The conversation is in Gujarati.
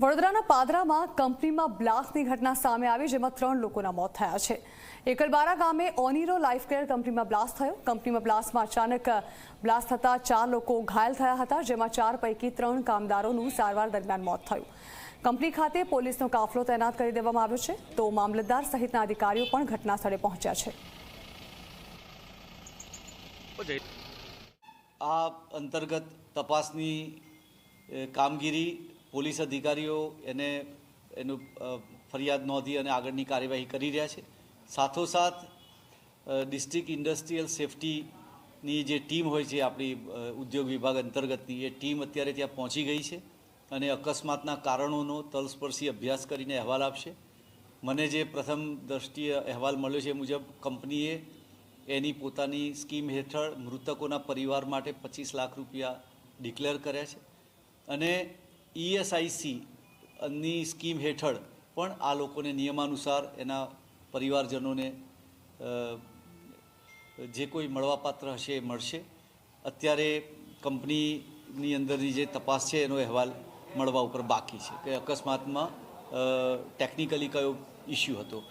વડોદરાના પાદરામાં કંપનીમાં બ્લાસ્ટની ઘટના સામે આવી, જેમાં ત્રણ લોકોના મોત થયા છે. એકલબારા ગામે ઓનિરો લાઇફ કેર કંપનીમાં બ્લાસ્ટ થયો. કંપનીમાં બ્લાસ્ટમાં અચાનક બ્લાસ્ટ થતાં ચાર લોકો ઘાયલ થયા હતા, જેમાં ચાર પૈકી ત્રણ કામદારોનું સારવાર દરમિયાન મોત થયું. કંપની ખાતે પોલીસનો કાફલો તૈનાત કરી દેવામાં આવ્યો છે. તો મામલતદાર સહિતના અધિકારીઓ પણ ઘટના સ્થળે પહોંચ્યા છે. આ અંતર્ગત તપાસની કામગીરી પોલીસ અધિકારીઓ એને એનું ફરિયાદ નોંધી અને આગળની કાર્યવાહી કરી રહ્યા છે. સાથોસાથ ડિસ્ટ્રિક્ટ ઇન્ડસ્ટ્રીયલ સેફટીની જે ટીમ હોય છે, આપણી ઉદ્યોગ વિભાગ અંતર્ગતની, એ ટીમ અત્યારે ત્યાં પહોંચી ગઈ છે અને અકસ્માતના કારણોનો તલસ્પર્શી અભ્યાસ કરીને અહેવાલ આપશે. મને જે પ્રથમ દ્રષ્ટિએ અહેવાલ મળ્યો છે મુજબ, કંપનીએ એની પોતાની સ્કીમ હેઠળ મૃતકોના પરિવાર માટે પચીસ લાખ રૂપિયા ડિક્લેર કર્યા છે. અને ઈએસઆઈસી ની સ્કીમ હેઠળ પણ આ લોકોને નિયમાનુસાર એના પરિવારજનોને જે કોઈ મળવાપાત્ર હશે એ મળશે. અત્યારે કંપનીની અંદરની જે તપાસ છે એનો અહેવાલ મળવા ઉપર બાકી છે. કે અકસ્માતમાં ટેકનિકલી કયો ઇસ્યુ હતો.